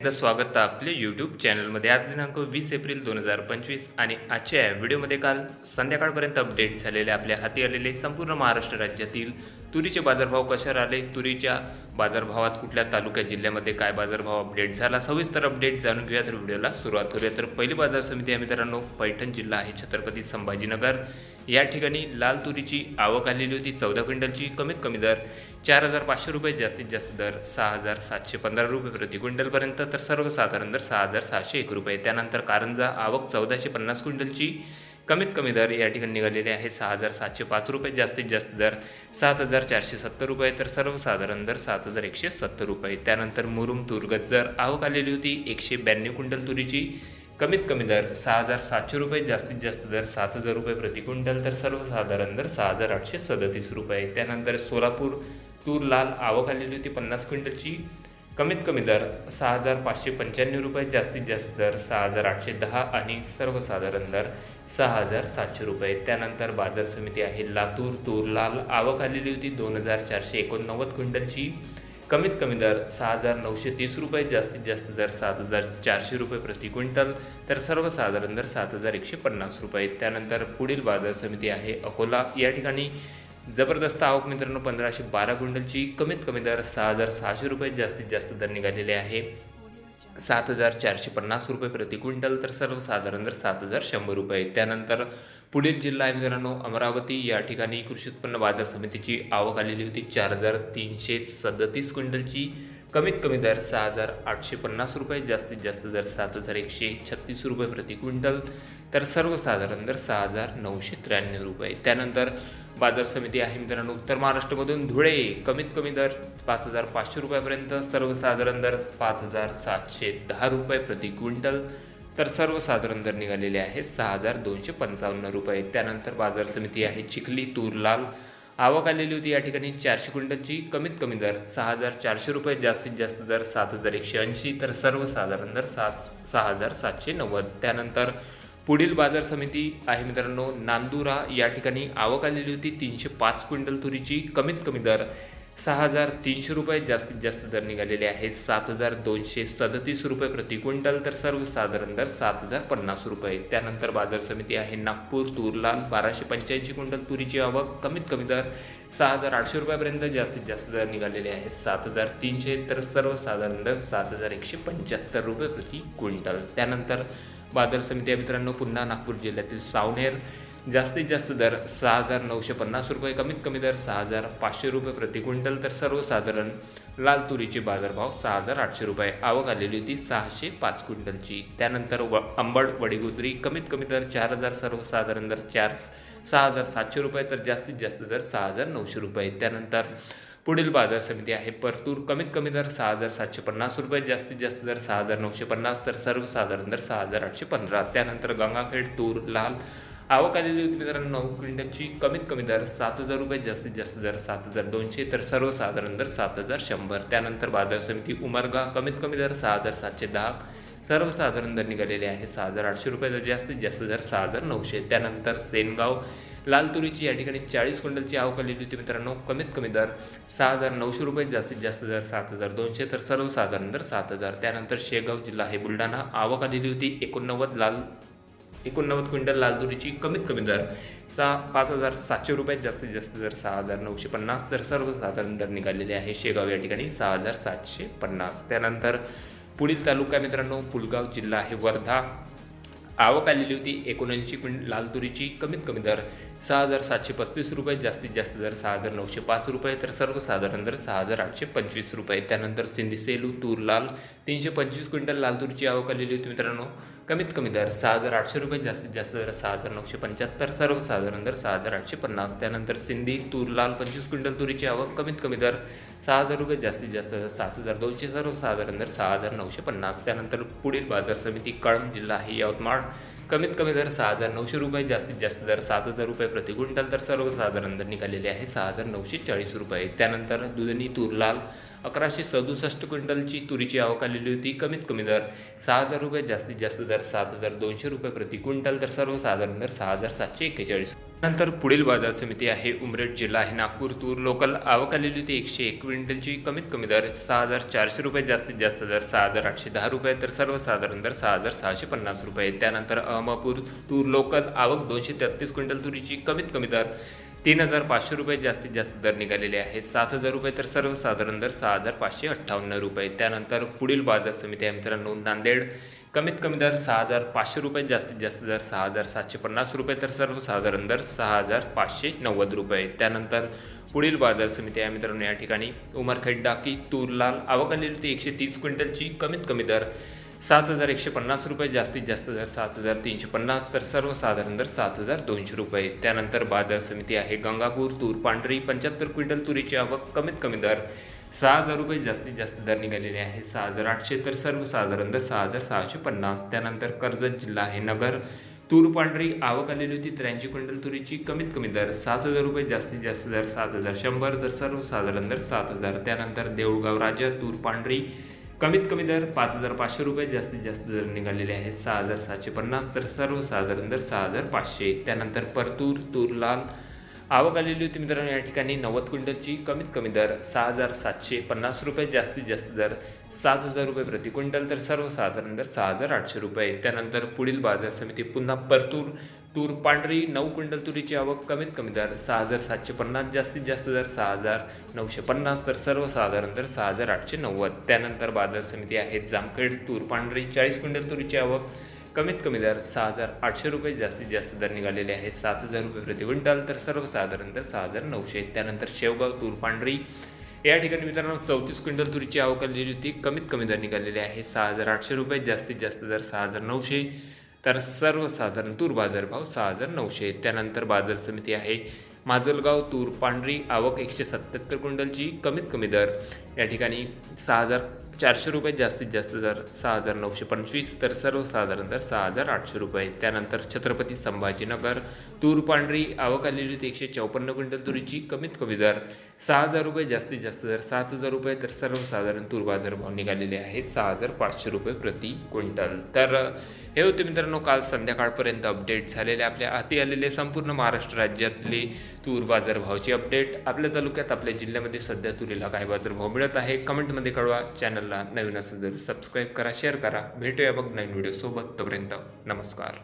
एकदा स्वागत आहे यूट्यूब चॅनलमध्ये आज दिनांक वीस एप्रिल दोन हजार पंचवीस आणि आजच्या या व्हिडिओमध्ये काल संध्याकाळपर्यंत अपडेट झालेले आपल्या हाती आलेले संपूर्ण महाराष्ट्र राज्यातील तुरीचे बाजारभाव कशावर आले तुरीच्या बाजारभावात कुठल्या तालुक्या जिल्ह्यामध्ये काय बाजारभाव अपडेट झाला? सविस्तर अपडेट जाणून घेऊया. तर व्हिडिओला सुरुवात करूया. तर पहिली बाजार समिती आहे मित्रांनो पैठण जिल्हा आहे छत्रपती संभाजीनगर. या ठिकाणी लाल तुरीची आवक आलेली होती चौदा क्विंटलची कमीत कमी दर चार हजार पाचशे रुपये जास्तीत जास्त दर सहा हजार सातशे पंधरा रुपये प्रति क्विंटलपर्यंत तर सर्वसाधारण दर सहा हजार सहाशे एक रुपये. त्यानंतर कारंजा आवक चौदाशे पन्नास क्विंटलची कमीत कमी दर या ठिकाणी निघालेले आहे सहा हजार सातशे पाच रुपये जास्तीत जास्त दर सात हजार चारशे सत्तर रुपये तर सर्वसाधारण दर सात हजार एकशे सत्तर रुपये. त्यानंतर मुरुम तुरगत जर आवक आलेली होती एकशे ब्याण्णव क्विंटल तुरीची कमीत कमी दर सहा हजार सातशे रुपये जास्तीत जास्त दर सात हजार रुपये प्रति क्विंटल तर सर्वसाधारण दर सहा हजार आठशे सदतीस रुपये. त्यानंतर सोलापूर तूर लाल आवक आलेली होती पन्नास क्विंटलची. कमीत कमी दर सहा हजार पाचशे पंच्याण्णव रुपये जास्तीत जास्त दर सहा हजार आठशे दहा आणि सर्वसाधारण दर सहा हजार सातशे रुपये. त्यानंतर बाजार समिती आहे लातूर तूर लाल आवक आलेली होती दोन हजार चारशे एकोणनव्वद क्विंटलची. कमीत कमी दर सहा हजार नऊशे तीस रुपये जास्तीत जास्त दर सात हजार चारशे रुपये प्रति क्विंटल तर सर्वसाधारण दर सात हजार एकशे पन्नास रुपये. त्यानंतर पुढील बाजार समिती आहे अकोला. या ठिकाणी जबरदस्त आवक मित्रांनो पंधराशे बारा क्विंटलची कमीत कमी दर सहा हजार सहाशे रुपये जास्तीत जास्त दर निघालेले आहे. सात हजार चारशे पन्नास रुपये प्रति क्विंटल तर सर्वसाधारण दर सात हजार शंभर रुपये. त्यानंतर पुढील जिल्हा आहे मित्रांनो अमरावती या ठिकाणी कृषी उत्पन्न बाजार समितीची आवक आलेली होती. चार हजार तीनशे सदतीस क्विंटलची. कमीत कमी दर सहा हजार आठशे पन्नास रुपये जास्तीत जास्त दर सात हजार एकशे छत्तीस रुपये प्रति क्विंटल. तर सर्वसाधारण दर सहा हजार नऊशे त्र्याण्णव रुपये. त्यानंतर बाजार समिती आहे मित्रांनो. उत्तर महाराष्ट्रामधून धुळे कमीत कमी दर पाच हजार पाचशे रुपयापर्यंत सर्वसाधारण दर पाच हजार सातशे दहा रुपये प्रति क्विंटल. तर सर्वसाधारण दर निघालेले आहे सहा हजार दोनशे पंचावन्न रुपये. त्यानंतर बाजार समिती आहे चिखली तूर लाल आवक आलेली होती या ठिकाणी चारशे क्विंटलची. कमीत कमी दर सहा हजार चारशे रुपये जास्तीत जास्त दर सात हजार एकशे ऐंशी. तर सर्वसाधारण दर सात सहा हजार सातशे नव्वद. त्यानंतर पुढील बाजार समिती आहे मित्रांनो. नांदुरा या ठिकाणी आवक आलेली होती. तीनशे पाच क्विंटल तुरीची कमीत कमी दर सहा हजार तीनशे रुपये जास्तीत जास्त दर निघालेले आहे. सात हजार दोनशे सदतीस रुपये प्रति क्विंटल तर सर्वसाधारण दर सात हजार पन्नास रुपये. त्यानंतर बाजार समिती आहे नागपूर तुरलाल बाराशे पंच्याऐंशी क्विंटल तुरीची आवक कमीत कमी दर सहा हजार आठशे रुपयापर्यंत जास्तीत जास्त दर निघालेले आहे. सात हजार तीनशे तर सर्वसाधारण दर सात हजार एकशे पंच्याहत्तर रुपये प्रति क्विंटल. त्यानंतर बाजार समिती मित्रांनो पुन्हा नागपूर जिल्ह्यातील सावनेर. जास्तीत जास्त दर सहा हजार नऊशे पन्नास रुपये कमीत कमी दर सहा हजार पाचशे रुपये प्रति क्विंटल. तर सर्वसाधारण लाल तुरीचे बाजारभाव सहा हजार आठशे रुपये. आवक आलेली होती सहाशे पाच क्विंटलची. त्यानंतर व अंबड वडीगुद्री कमीत कमी दर चार हजार सर्वसाधारण दर चार सहा हजार सातशे रुपये तर जास्तीत जास्त दर सहा हजार नऊशे रुपये. त्यानंतर पुढील बाजार समिती आहे. परतूर कमीत कमी दर सहा हजार सातशे पन्नास रुपये जास्तीत जास्त दर सहा हजार नऊशे पन्नास तर सर्वसाधारण दर सहा हजार आठशे पंधरा. त्यानंतर गंगाखेड तूर लाल आवक आलेली होती मित्रांनो नऊ क्विंटलची कमीत कमी दर सात हजार रुपये जास्तीत जास्त दर सात हजार दोनशे तर सर्वसाधारण दर सात हजार शंभर. त्यानंतर बाजार समिती उमरगा कमीत कमी दर सहा हजार सातशे दहा. सर्वसाधारण दर निघालेले आहे सहा हजार आठशे रुपये तर जास्तीत जास्त दर सहा हजार नऊशे. त्यानंतर सेनगाव लाल तुरीची या ठिकाणी चाळीस क्विंटलची आवक आलेली होती मित्रांनो. कमीत कमी दर सहा हजार नऊशे रुपये जास्तीत जास्त दर सात हजार दोनशे तर सर्वसाधारण दर सात हजार. त्यानंतर शेगाव जिल्हा आहे बुलढाणा आवक आलेली होती. एकोणनव्वद लाल एकोणनव्वद क्विंटल लाल तुरीची कमीत कमी दर सहा पाच हजार सातशे रुपये जास्तीत जास्त दर सहा हजार नऊशे पन्नास तर सर्वसाधारण दर निघालेले आहे शेगाव या ठिकाणी सहा हजार सातशे पन्नास. त्यानंतर पुढील तालुका मित्रांनो पुलगाव जिल्हा आहे वर्धा. आवक आलेली होती. एकोणऐंशी क्विंट लाल तुरीची कमीत कमी दर सहा हजार सातशे पस्तीस रुपये जास्तीत जास्त दर सहा हजार नऊशे पाच रुपये तर सर्वसाधारण दर सहा हजार आठशे पंचवीस रुपये. त्यानंतर सिंधी सेलू तूर लाल तीनशे पंचवीस क्विंटल लाल तुरीची आवक आलेली होती मित्रांनो. कमीत कमी दर सहा हजार आठशे रुपये जास्तीत जास्त दर सहा हजार नऊशे पंच्याहत्तर सर्वसाधारण दर सहा हजार आठशे पन्नास. त्यानंतर सिंधी तूर लाल पंचवीस क्विंटल तुरीची आवक कमीत कमी दर सहा हजार रुपये जास्तीत जास्त दर सात हजार दोनशे सर्वसाधारण दर सहा हजार नऊशे पन्नास. त्यानंतर पुढील बाजार समिती कळंब जिल्हा आहे यवतमाळ कमीत कमी दर सहा हजार नऊशे रुपये जास्तीत जास्त दर सात हजार रुपये प्रति क्विंटल तर सर्वसाधारण दर निघालेले आहे सहा हजार नऊशे चाळीस रुपये. त्यानंतर दुधनी तूर लाल अकराशे सदुसष्ट क्विंटलची तुरीची आवक आलेली होती. कमीत कमी दर सहा हजार रुपये जास्तीत जास्त दर सात हजार दोनशे रुपये प्रति क्विंटल तर सर्वसाधारण दर सहा हजार सातशे एक्केचाळीस. नंतर पुढील बाजार समिती आहे. उमरेड जिल्हा आहे. नागपूर तूर लोकल आवक आलेली होती एकशे एक क्विंटलची. कमीत कमी दर सहा हजार चारशे रुपये जास्तीत जास्त दर सहा हजार आठशे दहा रुपये तर सर्वसाधारण दर सहा हजार सहाशे पन्नास रुपये. त्यानंतर अहमदपूर तूर लोकल आवक दोनशे तेहतीस क्विंटल तुरीची. कमीत कमी दर तीन हजार पाचशे रुपये जास्तीत जास्त दर निघालेले आहे. सात हजार रुपये तर सर्वसाधारण दर सहा हजार पाचशे अठ्ठावन्न रुपये. त्यानंतर पुढील बाजार समिती आहे मित्रांनो. नांदेड कमीत कमी दर सहा हजार पाचशे रुपये जास्तीत जास्त दर सहा हजार सातशे पन्नास रुपये तर सर्वसाधारण दर सहा हजार पाचशे नव्वद रुपये. त्यानंतर पुढील बाजार समिती आहे मित्रांनो या ठिकाणी उमरखेड डाकी तूर लाल आवक आलेली होती एकशे तीस क्विंटलची. कमीत कमी दर सात हजार एकशे पन्नास रुपये जास्तीत जास्त दर सात हजार तीनशे पन्नास तर सर्वसाधारण दर सात हजार दोनशे रुपये. त्यानंतर बाजार समिती आहे गंगापूर तूर पांढरी पंच्याहत्तर क्विंटल तुरीची आवक. कमीत कमी दर सहा हजार रुपये जास्तीत जास्त दर निघालेले आहे. सहा हजार आठशे तर सर्वसाधारण दर सहा हजार सहाशे पन्नास. त्यानंतर कर्जत जिल्हा आहे नगर. तूर पांढरी आवक आलेली होती. त्र्याऐंशी क्विंटल तुरीची कमीत कमी दर सात हजार रुपये जास्तीत जास्त दर सात हजार शंभर तर सर्वसाधारण दर सात हजार. त्यानंतर देऊळगाव राजा तूर पांढरी कमीत कमी दर पाच हजार पाचशे रुपये जास्तीत जास्त दर निघालेले आहेत सहा हजार सातशे पन्नास तर सर्वसाधारण दर सहा हजार पाचशे. त्यानंतर परतूर तूर लाल आवक आलेली होती मित्रांनो या ठिकाणी नव्वद क्विंटलची कमीत कमी दर सहा हजार सातशे पन्नास रुपये जास्तीत जास्त दर सात हजार रुपये प्रति क्विंटल तर सर्वसाधारण दर सहा हजार आठशे रुपये. त्यानंतर पुढील बाजार समिती पुन्हा परतूर तूर पांढरी नऊ क्विंटल तुरीची आवक कमीत कमी दर सहा हजार सातशे पन्नास जास्तीत जास्त दर सहा हजार नऊशे पन्नास तर सर्वसाधारण दर सहा हजार आठशे नव्वद. त्यानंतर बाजार समिती आहेत जामखेड तूर पांढरी चाळीस क्विंटल तुरीची आवक कमीत कमी दर सहा हजार आठशे रुपये जास्तीत जास्त दर निघालेले आहेत सात हजार रुपये प्रति क्विंटल तर सर्वसाधारण दर सहा हजार नऊशे. त्यानंतर शेवगाव तूर पांढरी. या ठिकाणी मित्रांनो चौतीस क्विंटल तुरीची आवक आलेली होती. कमीत कमी दर निघालेले आहे. सहा हजार आठशे रुपये जास्तीत जास्त दर सहा हजार नऊशे. तर सर्वसाधारण तूर बाजारभाव सहा हजार नऊशे. त्यानंतर बाजार समिती आहे. माजलगाव तूर पांढरी आवक एकशे सत्याहत्तर क्विंटलची कमीत कमी दर. या ठिकाणी सहा हजार चारशे रुपये जास्तीत जास्त दर सहा हजार नऊशे पंचवीस तर सर्वसाधारण दर सहा हजार आठशे रुपये. त्यानंतर छत्रपती संभाजीनगर तूर पांढरी आवक आलेली होती एकशे चौपन्न क्विंटल तुरीची कमीत कमी दर सहा हजार रुपये जास्तीत जास्त दर सात हजार रुपये तर सर्वसाधारण तूर बाजार भाव निघालेले आहे सहा हजार पाचशे रुपये प्रति क्विंटल. तर हे होते मित्रांनो काल संध्याकाळपर्यंत अपडेट झालेले आपल्या हाती आलेले संपूर्ण महाराष्ट्र राज्यातले तूर बाजार भावची अपडेट आपल्या तालुक्यात आपल्या जिल्ह्यामध्ये सध्या तुरीला काय बाजार भाव मिळत आहे? कमेंटमध्ये कळवा. चॅनल चॅनलला नवीन असेल जर सबस्क्राईब करा शेअर करा. भेटूया बघ नवीन व्हिडिओ सोबत. तोपर्यंत नमस्कार.